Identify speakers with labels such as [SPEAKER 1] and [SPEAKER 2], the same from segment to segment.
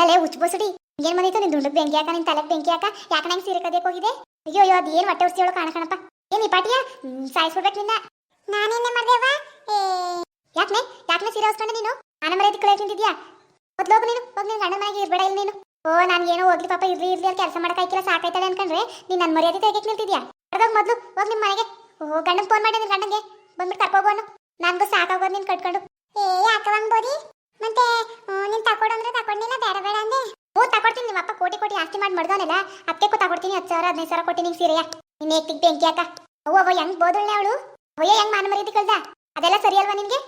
[SPEAKER 1] ಅಲ್ಲಲ್ಲೇ ಹುಚ್ಚ ಬಸುಡಿ ಏನ್ ಬಂದಿತ್ತು ನಿನ್ ದುಂಡದ ಬೆಂಕಿ ಹಾಕ, ನಿನ್ ತಲೆಗೆ ಬೆಂಕಿ ಹಾಕ? ಯಾಕ ನಂಗೆ ಸೀರೆ ಕದಕ್ಕೆ ಹೋಗಿದೆ ಅಯ್ಯೋ ಅಯ್ಯೋ ಅದೇನ್ ಹೊಟ್ಟೆ ಉರ್ಸಿ ಹೇಳೋ ಕಾಣಕಣಪ್ಪ. ಏನ್ ಈ ಪಾಟಿಯ? ಸಾಯಿಸ್ಬಿಡ್ಬೇಕು ನಿನ್ನ. ನಾನೇನೆ ಮಾಡ್ದೇವ ಯಾಕನೆ? ಯಾಕನೆ ಸೀರೆ ಹೊಸ್ಕೊಂಡೆ ನೀನು? ಆನ ಮರ್ಯಾದೆ ಕಳೆ ತಿಂತಿದ್ಯಾ ಮೊದ್ಲೋಗು ನೀನು ಹೋಗಿ ನೀನು ಗಂಡನ ಮನೆಗೆ ಇರ್ಬೇಡ ಇಲ್ಲಿ ನೀನು. ಓ, ನಾನು ಏನೋ ಹೋಗ್ಲಿ ಪಾಪ, ಇರ್ಲಿ ಇರ್ಲಿ ಅಲ್ಲಿ ಕೆಲಸ ಮಾಡಕ್ಕಾಯ್ಕಿಲ್ಲ ಸಾಕಾಯ್ತಾಳೆ ಅನ್ಕೊಂಡ್ರೆ ನೀನ್ ನನ್ನ ಮರ್ಯಾದೆ ತೆಗೆಕ್ ನಿಲ್ತಿದ್ಯಾ? ಹೊರಗೋಗ್ ಮೊದ್ಲು, ಹೋಗ್ ನಿಮ್ ಮನೆಗೆ. ಓ, ಗಂಡನ್ ಫೋನ್ ಮಾಡಿ ನಿನ್ ಗಂಡಂಗೆ ಬಂದ್ಬಿಟ್ಟು ಕರ್ಕೋಬೋನು ನನಗೂ ಸಾಕಾಗೋದು ನೀನ್ ಕಟ್ಕೊಂಡು. ಏ ಯಾಕವಂಗ್ಬೋದಿ ಮತ್ತೆ ನೀನ್ ತಕೊಡು ಅಂದ್ರೆ ತಕೊಂಡಿಲ್ಲ ಬೇಡ ಬೇಡ ಅಂದೆ ಹ್ಞೂ ತಕೊಡ್ತೀನಿ ನಿಮ್ಮ ಆಸ್ತಿ ಮಾಡಿ ಮಡ್ದವನಲ್ಲ ಅದಕ್ಕೆ ತಕೊಡ್ತೀನಿ ಹತ್ತು ಸಾವಿರ, ಹದಿನೈದು ಸಾವಿರ ಕೊಟ್ಟು ನಿಂಗೆ ಸೀರೆಯ. ನಿನ್ನ ಏಕ್ತಿಗೆ ಬೆಂಕಿ ಹಾಕ. ಅವ್ವ ಅವ್ವ ಹೆಂಗ್ ಬೋದಳ್ಳೆ ಅವಳು? ಅವಯ್ಯ ಹೆಂಗ್ ಮಾನ ಮರ್ಯಾದೆ ಕಳ್ದ? ಅದೆಲ್ಲ ಸರಿ ಅಲ್ವಾ ನಿನ್ಗೆ?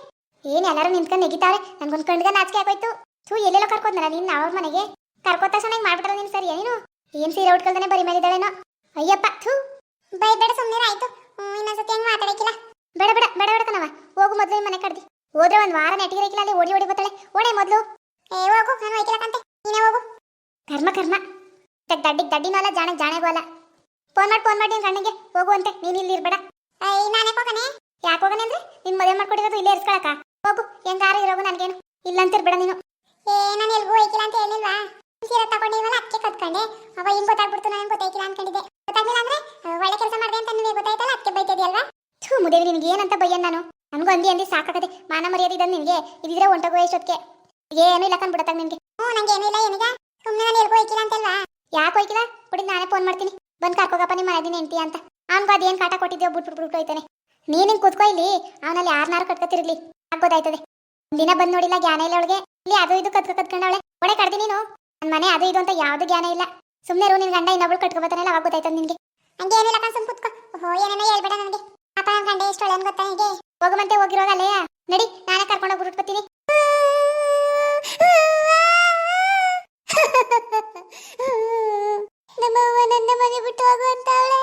[SPEAKER 1] ಏನ್ ಎಲ್ಲರೂ ನಿಂತ್ಕೊಂಡು ನೆಗಿತಾರೆ ನನ್ಗೊಂದ್ ಕಣ್ಗ ನಾಚಿಕೆ ಆಗೋಯ್ತು. ಥೂ, ಎಲ್ಲೆಲ್ಲೋ ಕರ್ಕೋದ್ನಲ್ಲ ನಿನ್ನ ಅವ್ರ ಮನೆಗೆ? ಕರ್ಕೋ ತಕ್ಷಣ ಹಿಂಗ್ ಮಾಡ್ಬಿಟ್ರ ನೀನ್ ಸರಿ ನೀನು? ಏನ್ ಸೀರೆ ಉಟ್ಕೊಳ್ತಾನೆ ಬರಿ ಮೇಲಿದ್ದಾಳೇನೋ? ಅಯ್ಯಪ್ಪ, ಥೂ. ಬೈ ಬೇಡ ಸುಮ್ಮನೆ ಆಯ್ತು. ಇನ್ನೊಂದ್ಸತಿ ಹೆಂಗ್ ಮಾತಾಡಕ್ಕಿಲ್ಲ. ಬೇಡ ಬೇಡ ಬೇಡ ಬೇಡ ಕಣವ ಹೋಗು ಮೊದ್ಲು ಮನೆ ಕಡ್ದಿ. ಹೋದ್ರೆ ಒಂದ್ ವಾರ ನೆಟ್ಟಿಗಿರಕ್ಕಿಲ್ಲ ಅಲ್ಲಿ ಓಡಿ ಓಡಿ ಬರ್ತಾಳೆ ಓಡೆ ಮೊದ್ಲು. ಏ, ಹೋಗು, ನಾನು ಹೋಯ್ಕಿಲ್ಲಕಂತೆ ನೀನೇ ಹೋಗು. ಕರ್ಮ ಕರ್ಮ. ದಡ್ಡಿಗೆ ದಡ್ಡಿನೂ ಅಲ್ಲ ಜಾಣೆ ಜಾಣೆಗೂ ಅಲ್ಲ ಫೋನ್ ಮಾಡಿ ಫೋನ್ ಮಾಡಿ ನಿನ್ ಗಂಡಂಗೆ ಹೋಗು ಅಂತೆ. ನೀನ್ ಇಲ್ಲಿ ಇರ್ಬೇಡ. ನಾನು ಹೋಗನೆ? ಯಾಕೆ ಹೋಗನೆ ಅಂದ್ರೆ ನಿನ್ ಮದುವೆ ಮಾಡ್ಕೊಟ್ಟಿರೋದು ಇಲ್ಲೇ ಇರ್ಸ್ಕೊಳಕ ಹೋಗು ಹೆಂಗಾರು ಇರೋಗು ನನ್ಗೇನು ಇಲ್ಲ ಅಂತಿರ್ಬೇಡ ನೀನು. ಏ ನಾನು ಎಲ್ಗೂ ಹೋಯ್ಕಿಲ್ಲ ಅಂತ ಹೇಳಿಲ್ವಾ? ಸೀರೆ ತಗೊಂಡಿಲ್ವಲ್ಲ ಅದಕ್ಕೆ ಕತ್ಕೊಂಡೆ ಅವ ಹಿಂಗ್ ಗೊತ್ತಾಗ್ಬಿಡ್ತು ನಾನು ಗೊತ್ತಾಯ್ಕಿಲ್ಲ ಅನ್ಕೊಂಡಿದ್ದೆ. ಗೊತ್ತಾಗ್ಲಿಲ್ಲ ಅಂದ್ರೆ ಒಳ್ಳೆ ಕೆಲಸ ಮಾಡಿದೆ ಅಂತ ನಿಮಗೆ ಗೊತ್ತಾಯ್ತಲ್ಲ ಅದಕ್ಕೆ ಬೈತಿದ್ಯಲ್ವಾ ಥೂ ಮುದೇವಿ ನಿನ್ಗೆ ಏನಂತ ಬಯ್ಯ ನಾನು? ನನ್ಗೂ ಅಂದಿ ಅಂದಿ ಸಾಕಾಗದೆ ಮಾನ ಮರ್ಯಾದೆ ಇದನ್ನು ನಿನಗೆ. ಇದಿದ್ರೆ ಹೊಂಟೋಗೋ ಎಷ್ಟೊತ್ತಿಗೆ ಏನೂ ಇಲ್ಲ ಕಂಡ್ಬಿಡತ್ತಾಗ ನಿನ್ಗೆ. ಹ್ಞೂ ನಂಗೆ ಏನೂ ಇಲ್ಲ ಏನೀಗ. ಸುಮ್ಮನೆ ನಾನು ಎಲ್ಗೂ ಹೋಯ್ಕಿಲ್ಲ ಅಂತಲ್ವಾ? ಯಾಕೆ ಹೋಯ್ಕಿಲ್ಲ? ಬಿಡಿ ನಾನೇ ಫೋನ್ ಮಾಡ್ತೀನಿ. ಬಂದು ಕರ್ಕೋಗಪ್ಪ ನಿಮ್ಮ ಮನೆ ಹೆಂಡತಿ ಅಂತ. ಅವ್ನ್ಗೂ ಅದೇನ್ ಕಾಟ ಕೊಟ್ಟಿದ್ಯೋ ಬಿಟ್ಟು ಬಿಟ್ಟು ಹೋಯ್ತಾನೆ. ನೀನು ಹಿಂಗೆ ಕೂತ್ಕೋ ಇಲ್ಲಿ. ಅವನಲ್ಲಿ ಯಾರನ್ನಾರು ಕಟ್ಕೋತಿರ್ಲಿ. ಗೊತ್ತಾಯ್ತದೆ? ದಿನ ಬಂದ್ ನೋಡಿಲ್ಲ ಜ್ಞಾನ ಇಲ್ಲ ಅವಳಿಗೆ. ಇಲ್ಲಿ ಅದು ಇದು ಕತ್ಕ ಕತ್ಕೊಂಡವಳೆ. ಒಡೆ ಕಡ್ದಿ ನೀನು. ನನ್ನ ಮನೆ ಅದು ಇದು ಅಂತ ಯಾವುದು ಜ್ಞಾನ ಇಲ್ಲ. ಸುಮ್ಮನೆ ರು ನಿನ್ ಗಂಡ ಇನ್ನೊಬ್ಳು ಕಟ್ಕೊಬತ್ತಾನಲ್ಲ ಅವಾಗ ನಿನಗೆ ನಿನ್ಗೆ. ಹಂಗೆ ಏನಿಲ್ಲ ಕಣ್ ಸುಮ್ ಕೂತ್ಕೋ. ಓಹೋ, ಏನೇನೋ ಹೇಳ್ಬೇಡ ನನಗೆ. ಅಪ್ಪ ಗಂಡ ಎಷ್ಟು ಒಳ್ಳೆ ಗೊತ್ತಾ ನಿಗೆ ಹೋಗುವಂತೆ ಹೋಗಿರೋದಲ್ಲೇ ನಡಿ, ನಾನೇ ಕರ್ಕೊಂಡು ಹೋಗ್ಬಿಟ್ಟು ಬರ್ತೀನಿ ನಮ್ಮವ್ವ ನನ್ನ ಮನೆ ಬಿಟ್ಟು ಹೋಗು ಅಂತಾವಳೆ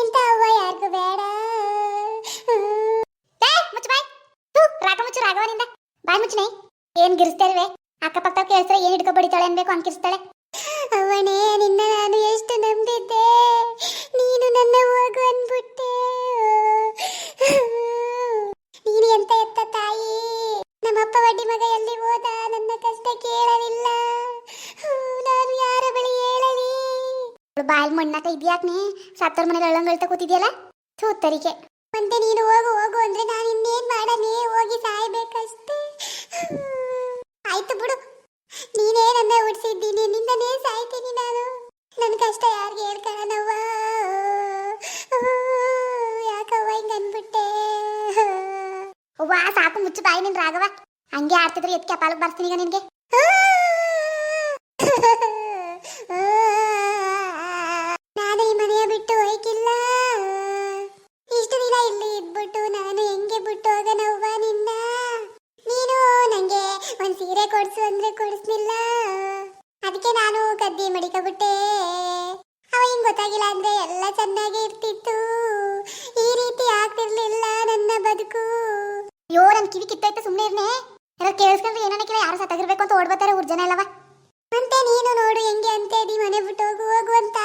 [SPEAKER 1] ಇಂಥ ಅವ್ವ ಯಾರಿಗೂ ಬೇಡ ಏ, ಮುಚ್ಚು ಬಾಯ್ ಥು, ರಾಗ ಮುಚ್ಚು ರಾಘವನಿಂದ ಬಾಯ್ ಮುಚ್ಚನೆ ಏನ್ ಗಿರಿಸ್ತೇವೆ ಅಕ್ಕಪಕ್ಕ ಕೇಳಿಸ್ರೆ ಏನ್ ಹಿಡ್ಕೊ ಬಡಿತಾಳೆ ಅನ್ಬೇಕು ಅನ್ಕಿರ್ತಾಳೆ ಅವನೇ ನಿನ್ನ ನಾನು ಎಷ್ಟು ನಂಬಿದ್ದೆ? ನೀನು ನನ್ನ ಹೋಗು ಅನ್ಬಿಟ್ಟೆ ನೀನು ಎಂತ ಎತ್ತ ತಾಯಿ? ನಮ್ಮಪ್ಪ ಬಡ್ಡಿ ಮಗ ಎಲ್ಲಿ ಹೋದ? ನನ್ನ ಕಷ್ಟ ಕೇಳಲಿಲ್ಲ. ನಾನು ಯಾರ ಬಳಿ ಹೇಳಲಿ? ಬಾಲ್ ಮಣ್ಣಾಕ ಇದ್ಯಾಕ್ನೆ? ಸತ್ತೋರ್ ಮನೆಗೆ ಅಳ್ಳಂಗಳ್ತ ಕೂತಿದ್ಯಲ್ಲ? ಥೂ, ತರಿಕೆ. ಮತ್ತೆ ನೀನು ಹೋಗು ಹೋಗು ಅಂದ್ರೆ ನಾನು ಇನ್ನೇನ್ ಮಾಡಲಿ? ಹೋಗಿ ಸಾಯ್ಬೇಕಷ್ಟೇ. ಆಯ್ತು ಬಿಡು. ನೀನೇ ನನ್ನ ನಿನ್ನನೇ ನಿನ್ನಿಂದನೇ ಸಾಯ್ತೀನಿ ನಾನು. ನನ್ನ ಕಷ್ಟ ಯಾರಿಗೆ ಹೇಳ್ಕೊಳ್ಳೋಣವ್ವ ಯಾಕವ್ವ ಹಿಂಗ ಅನ್ಬಿಟ್ಟೆ ಅವ್ವ, ಸಾಕು, ಮುಚ್ಚು ಬಾಯಿ ನಿನ್ ರಾಘವ. ಹಂಗೆ ಆಡ್ತಿದ್ರೆ ಎತ್ಕೆ ಪಾಲಕ್ ಬರ್ತೀನಿ ಈಗ ನಿನ್ಗೆ. ಕದ್ದಿ ಮಡಿಕಬಿಟ್ಟೆ. ಅವ ಹಿಂಗ್ ಗೊತ್ತಾಗಿಲ್ಲ ಅಂದ್ರೆ ಎಲ್ಲ ಚೆನ್ನಾಗಿ ಇರ್ತಿತ್ತು. ಈ ರೀತಿ ಆಗ್ತಿರ್ಲಿಲ್ಲ ನನ್ನ ಬದುಕು. ಅಯ್ಯೋ, ನನ್ ಕಿವಿ ಕಿತ್ತೈತೆ ಸುಮ್ಮನೆ ಇರ್ನೆ. ಯಾರೋ ಕೇಳಿಸ್ಕೊಂಡ್ರೆ ಏನನ್ನಕ್ಕಿಲ್ಲ ಯಾರು ಸತ್ತಾಗಿರ್ಬೇಕು ಅಂತ ಓಡ್ಬತ್ತಾರೆ ಊರ್ ಜನ ಎಲ್ಲವ. ಮತ್ತೆ ನೀನು ನೋಡು, ಹೆಂಗೆ ಅಂತ ಇದ್ದೀ, ಮನೆ ಬಿಟ್ಟು ಹೋಗು ಹೋಗು ಅಂತ.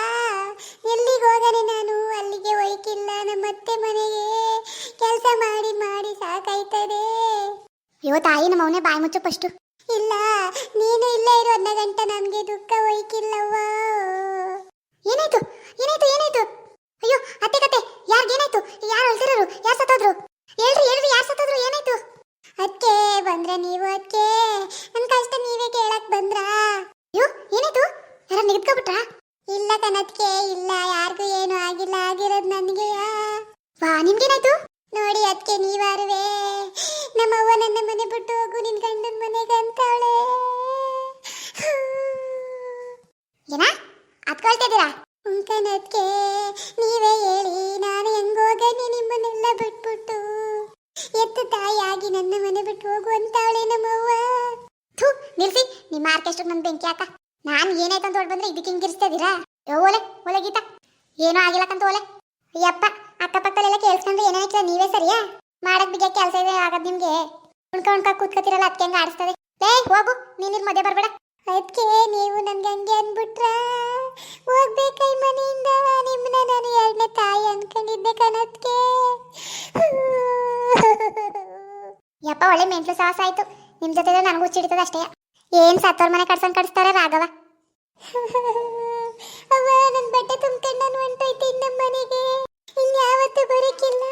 [SPEAKER 1] ಎಲ್ಲಿಗೆ ಹೋಗನೆ ನಾನು? ಅಲ್ಲಿಗೆ ಒಯ್ಕಿಲ್ಲ ನಮ್ಮತ್ತೆ ಮನೆಗೆ. ಕೆಲಸ ಮಾಡಿ ಮಾಡಿ ಸಾಕಾಯ್ತದೆ. ಅಯ್ಯೋ ತಾಯಿ ನಮ್ಮ ಅವನೇ ಬಾಯಿ ಮುಚ್ಚು ಫಸ್ಟು ಇಲ್ಲ ನೀನು ಇಲ್ಲೇ ಇರೋ ಅರ್ಧ ಗಂಟೆ ನಮ್ಗೆ ದುಃಖ ಹೋಯ್ಕಿಲ್ಲವ್ವ ಏನಾಯ್ತು ಏನಾಯ್ತು ಏನಾಯ್ತು ಅಯ್ಯೋ ಅತ್ತೆ ಕತೆ ಯಾರಿಗೇನಾಯ್ತು ಯಾರು ಅಳ್ತಿರೋರು ಯಾರು ಸತ್ತೋದ್ರು ಹೇಳ್ರಿ ಹೇಳ್ರಿ ಯಾರು ಸತ್ತೋದ್ರು ಏನಾಯ್ತು ಅಕ್ಕೆ ಬಂದ್ರೆ ನೀವು ಅಕ್ಕೆ ನನ್ ಕಷ್ಟ ನೀವೇ ಕೇಳಕ್ ಬಂದ್ರಾ ಅಯ್ಯೋ ಏನಾಯ್ತು ಯಾರ ನಿಗದ್ಕೊಬಿಟ್ರಾ ಇಲ್ಲ ಕನತ್ಕೆ ಇಲ್ಲ ಯಾರಿಗೂ ಏನು ಆಗಿಲ್ಲ ಆಗಿರೋದು ನನಗೆ ವಾ ನಿಮ್ಗೇನಾಯ್ತು ನೋಡಿ ಅದಕ್ಕೆ ನೀವಾರುವೆ ನಮ್ಮವ್ವ ನನ್ನ ಮನೆ ಬಿಟ್ಟು ಹೋಗು ನಿನ್ ಗಂಡನ ಮನೆಗೆ ಅಂತವಳೆ ಏನ ಅದ್ಕೊಳ್ತಿದ್ದೀರಾ ಉಂಕನದ್ಕೆ ನೀವೇ ಹೇಳಿ ನಾನು ಹೆಂಗೋಗನೆ ನಿಮ್ಮನ್ನೆಲ್ಲ ಬಿಟ್ಬಿಟ್ಟು. ಎತ್ತು ತಾಯಿಯಾಗಿ ನನ್ನ ಮನೆ ಬಿಟ್ಟು ಹೋಗು ಅಂತವಳೆ ನಮ್ಮವ್ವ. ಥೂ, ನಿಲ್ಸಿ, ನಿಮ್ಮ ಆರ್ಕೆಸ್ಟ್ರ ನನ್ನ ಬೆಂಕಿ ಹಾಕ. ನಾನು ಏನಾಯ್ತು ಅಂತ ಬಂದ್ರೆ ಇದಕ್ಕೆ ಹಿಂಗಿರಿಸ್ತಾ ಇದೀರಾ ಯೋ, ಓಲೆ ಓಲೆ ಗೀತ. ಏನೂ ಆಗಿಲ್ಲಕ್ಕಂತ ಓಲೆ. ಅಯ್ಯಪ್ಪ, ಅಕ್ಕಪಕ್ಕದಲ್ಲೆಲ್ಲ ಕೇಳಿಸ್ಕೊಂಡ್ರೆ ಏನಾಯ್ತು ನೀವೇ ಸರಿಯಾ? ಮಾಡಕ್ ಬಿಗ ಕೆಲಸ ಇದೆ ಆಗದ್ ನಿಮ್ಗೆ? ಉಣ್ಕ ಉಣ್ಕ, ಕೂತ್ಕೋತಿರಲ್ಲ ಅದಕ್ಕೆ ಹೆಂಗ ಆಡಿಸ್ತದೆ? ಲೇ ಹೋಗು ನೀನಿರ್ ಮಧ್ಯೆ ಬರ್ಬೇಡ. ಅದಕ್ಕೆ ನೀವು ನನ್ಗೆ ಹಂಗೆ ಅನ್ಬಿಟ್ರ? ಹೋಗ್ಬೇಕೈ ಮನೆಯಿಂದ ನಿಮ್ಮನ್ನ ನಾನು ಎರಡನೇ ತಾಯಿ ಅನ್ಕೊಂಡಿದ್ದೆ ಕನತ್ಗೆ ಯಪ್ಪ, ಒಳ್ಳೆ ಮೆಂಟ್ಲು ಸಾಹಸ ಆಯ್ತು. ನಿಮ್ ಜೊತೆ ನನಗೂ ಚಿಡಿತದ ಅಷ್ಟೇ. ಏನ್ ಸತ್ತೋರ್ ಮನೆ ಕಡ್ಸಂಗ್ ಕಡಿಸ್ತಾರೆ ರಾಘವ. ಅವ್ವ, ನನ್ ಬಟ್ಟೆ ತುಂಬ್ಕೊಂಡು ನಾನು ಹೊಂಟೋಯ್ತೆ ನಮ್ಮ ಮನೆಗೆ. ಇನ್ಯಾವತ್ತೂ ಬರೋಕ್ಕಿಲ್ಲ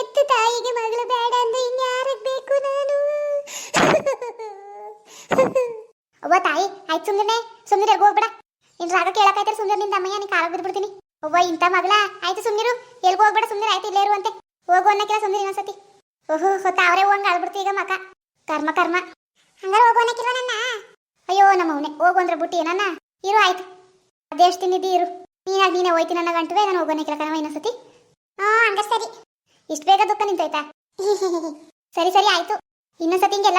[SPEAKER 1] ಎತ್ತು ತಾಯಿಗೆ ಮಗಳು ಬೇಡ ಅಂದ್ರೆ ಇನ್ಯಾರಗ್ ಬೇಕು ನಾನು ಅವ್ವ ಸುಮ್ನೆ ಸುಮ್ನಿರ ಹೋಗ್ಬೇಡ. ಇನ್ ರಾಗ ಕೇಳಕ್ಕಾಯ್ತಾರೆ ಸುಂದರ್ನಿಂದ ಅಮ್ಮಯ್ಯ ನೀ ಕಾಲ ಬಿದ್ಬಿಡ್ತೀನಿ ಒಬ್ಬ ಇಂಥ ಮಗಳ. ಆಯ್ತು ಸುಮ್ನಿರು. ಎಲ್ಗೂ ಹೋಗ್ಬೇಡ ಸುಮ್ನಿರ. ಆಯ್ತು ಇಲ್ಲೇ ಇರುವಂತೆ ಹೋಗು ಅನ್ನಕ್ಕಿಲ್ಲ ಸುಮ್ನಿರ್ ಇನ್ನೊಂದ್ಸತಿ. ಓಹೋ, ಹೊತ್ತ ಅವರೇ ಹೋಗಂಗ್ ಆಳ್ಬಿಡ್ತಿ ಈಗ ಮಕ. ಕರ್ಮ ಕರ್ಮ. ಹಂಗಾರೆ ಹೋಗು ಅನ್ನಕ್ಕಿಲ್ವ ನನ್ನ? ಅಯ್ಯೋ, ನಮ್ಮ ಅವನೇ. ಹೋಗು ಅಂದ್ರೆ ಬುಟ್ಟಿ ಏನನ್ನ? ಇರು, ಆಯ್ತು. ಅದೇಷ್ಟು ತಿನ್ನಿದ್ದಿ ಇರು. ನೀನಾಗ ನೀನೇ ಹೋಯ್ತಿ ನನ್ನ ಗಂಟುವೆ ನಾನು ಹೋಗೋಣ ಕಣವ ಇನ್ನೊಂದ್ಸತಿ. ಹಾ ಹಂಗ ಸರಿ. ಇಷ್ಟು ಬೇಗ ದುಃಖ ನಿಂತೋಯ್ತಾ? ಸರಿ ಸರಿ, ಆಯ್ತು. ಇನ್ನೊಂದ್ಸತಿ ಹಿಂಗೆಲ್ಲ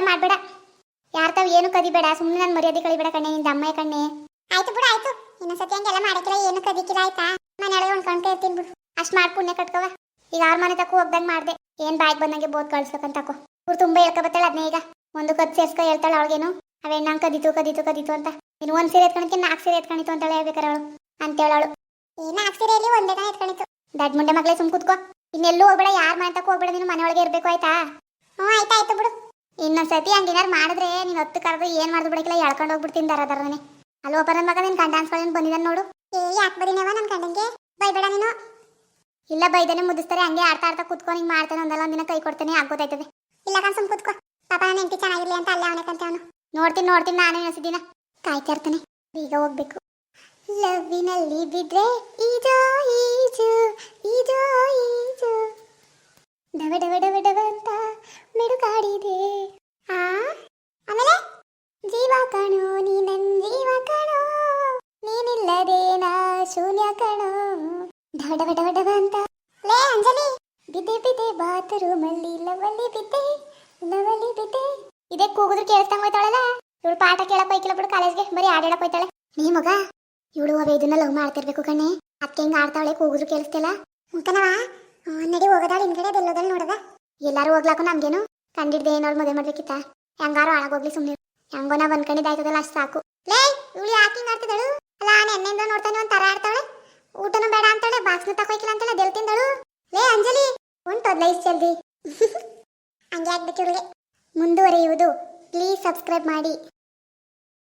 [SPEAKER 1] ಏನು ಕದಿಬೇಡ ಸುಮ್ಮನೆ ನನ್ನ ಮರ್ಯಾದೆ ಕಳಿಬೇಡ ಕಣ್ಣೆ, ನಿಂದ ಅಮ್ಮ ಕಣ್ಣೆ. ಆಯ್ತು ಬಿಡು, ಆಯ್ತು. ಇನ್ನೊಂದ್ಸತಿ ಹಂಗೆಲ್ಲ ಮಾಡಕ್ಕಿಲ್ಲ ಏನು ಕದಿಕಿಲ್ಲ ಆಯ್ತಾ? ಮನೆಯೊಳಗೆ ಹೊಂದ್ಕೊಂಡ್ಕೆ ಇರ್ತೀನಿ ಬಿಡು. ಅಷ್ಟ್ ಮಾಡಿ ಪುಣ್ಯ ಕಟ್ಕವ. ಈಗ ಆರು ಮನೆ ತಕ್ಕ ಹೋಗ್ದಂಗ್ ಮಾಡ್ದೆ. ಏನು ಬಾಯ್ಗೆ ಬಂದಂಗೆ ಬೋದ್ ಕಳ್ಸ್ಬೇಕಂತಕೋ ಇವ್ರು ತುಂಬಾ ಹೇಳ್ಕೊಬತ್ತಾಳ ಅದನ್ನೇ ಈಗ. ಒಂದು ಕದ್ ಸೇರ್ಸ್ಕೊ ಹೇಳ್ತಾಳ ಅವಳಿಗೇನು. ಅವೇನು ನಂಗೆ ಕದಿತು ಕದಿತು ಕದಿತು ಅಂತ. ಇನ್ನು ಒಂದ್ ಸೀರೆ ಎತ್ಕೊಂಡಿಕ್ಕೆ ನಾಲ್ಕು ಸೀರೆ ಎತ್ಕೊಂಡಿತು ಅಂತಾಳೆ ಹೇಳ್ಬೇಕಾರೆ ಅವಳು. ಅಂತೇಳವಳು ಈ ನಾಲ್ಕು ಸೀರೆಯಲ್ಲಿ ಒಂದೇ ಕಣ ಎತ್ಕೊಂಡಿತ್ತು ದಡ್ ಮುಂಡೆ ಮಗಳೇ ಸುಮ್ ಕೂತ್ಕೋ. ಇನ್ನೆಲ್ಲೂ ಹೋಗ್ಬೇಡ, ಯಾರ್ ಮನೆ ತಕ್ಕ ಹೋಗ್ಬೇಡ, ನೀನು ಮನೆಯೊಳಗೆ ಇರ್ಬೇಕು, ಆಯ್ತಾ? ಹ್ಞೂ ಆಯ್ತಾ ಆಯ್ತು ಬಿಡು. ಇನ್ನೊಂದ್ಸತಿ ಹಂಗೇನಾರು ಮಾಡಿದ್ರೆ ನೀನು ಹೊತ್ತು ಕರೆದು ಏನ್ ಮಾಡ್ದು ಬಿಡಕ್ಕಿಲ್ಲ ಎಳ್ಕೊಂಡು ಹೋಗ್ಬಿಡ್ತೀನಿ ದರ ದರನೇ ಅಲ್ವಪ್ಪ ನನ್ನ ಮಗ ನಿನ್ ಗಂಡ ಅನ್ಸ್ಕೊಂಡು ಬಂದಿದ್ದಾನೆ ನೋಡು. ಏ ಯಾಕೆ ಬರೀನವ ನನ್ನ ಗಂಡಂಗೆ ಬೈಬೇಡ ನೀನು. ಇಲ್ಲ ಬೈದನೆ ಮುದಿಸ್ತಾರೆ ಹಂಗೆ ಆಡ್ತಾ ಆಡ್ತಾ ಕುತ್ಕೊಂಡು ಹಿಂಗೆ ಮಾಡ್ತಾನೆ ಒಂದಲ್ಲ ಒಂದಿನ ಕೈ ಕೊಡ್ತಾನೆ ಆಗೋತೈತದೆ ಇಲ್ಲ ಕಣ್ ಸುಮ್ ಕುತ್ಕೋ. ಪಾಪ ನನ್ನ ಹೆಂಡತಿ ಚೆನ್ನಾಗಿರ್ಲಿ ಅಂತ ಅಲ್ಲೇ ಅವನೇ ಕಂತೆ ಅವನು. ನೋಡ್ತೀನಿ ನೋಡ್ತೀನಿ ನಾನು ಇನ್ನೊಂದ್ಸದಿನ ಕಾಯ್ತಾ ಇರ್ತಾನೆ. ಈಗ ಹೋಗ್ಬೇಕು. ಲವ್ವಿನಲ್ಲಿ ಬಿದ್ರೆ ಶೂನ್ಯ ಕಣೋ. ಡವ ಅಂತ. ಲೇ ಅಂಜಲಿ ಬಿದ್ದೆ ಬಿದ್ದೆ ಬಾತ್ರೂಮಲ್ಲಿ ಲವಲಿ ಬಿದ್ದೆ ಲವಲಿ ಬಿದ್ದೆ ಇದೇ ಕೂಗಿದ್ರು ಕೇಳಿಸ್ದಂಗ್ ಹೋಯ್ತಾಳಲ್ಲ? ಇವಳು ಪಾಠ ಕೇಳಕ್ ಹೋಯ್ಕಿಲ್ಲ ಬಿಡು, ಕಾಲೇಜ್ಗೆ. ಬರೀ ಆಡಾಡಕ್ ಹೋಯ್ತಾಳೆ. ನೀ ಮಗ, ಇವಳು ಅವ ಇದನ್ನ ಲವ್ ಮಾಡ್ತಿರ್ಬೇಕು ಕಣ್ಣೆ ಅದಕ್ಕೆ ಹೆಂಗ ಆಡ್ತಾಳೆ, ಕೂಗಿದ್ರು ಕೇಳಿಸ್ತಿಲ್ಲ? ಮುಖನವ ನಡಿ ಹೋಗದಾಳ ಹಿಂದ್ಗಡೆ ಬೆಲ್ಲೋದಲ್ಲಿ ನೋಡದ. ಎಲ್ಲಾರು ಹೋಗ್ಲಾಕು ನಮ್ಗೇನು? ಕಂಡಿಡ್ದೆ ಏನೋಳು ಮದುವೆ ಮಾಡ್ಬೇಕಿತ್ತ? ಹೆಂಗಾರು ಹಾಳಾಗೋಗ್ಲಿ ಸುಮ್ಮನೆ ಹೆಂಗೋ ನಾ ಬಂದ್ಕೊಂಡಿದ್ದಾಯ್ತದಲ್ಲ ಅಷ್ಟು ಸಾಕು. ಲೇ, ಇವಳು ಯಾಕೆ ಹಿಂಗ್ ಆಡ್ತಿದ್ದಳು? ಅಲ್ಲ ಎಣ್ಣೆಯಿಂದ ನೋಡ್ತಾನೆ ಒಂದ್ ತರ ಆಡ್ತಾಳೆ ಊಟನೂ ಬೇಡ ಅಂತಾಳೆ ಬಾಕ್ಸ್ನು ತಕೋಯ್ಕಿಲ್ಲ ಅಂತಾಳೆ ದೆಲ್ ತಿಂದಳು ಲೇ ಅಂಜಲಿ ಉಂಟೋದ್ಲ ಇಷ್ಟು ಜಲ್ದಿ ಹಂಗೆ ಆಗ್ಬೇಕು ಇವಳಿಗೆ ಮುಂದುವರಿಯುವುದು ಪ್ಲೀಸ್ ಸಬ್ಸ್ಕ್ರೈಬ್ ಮಾಡಿ.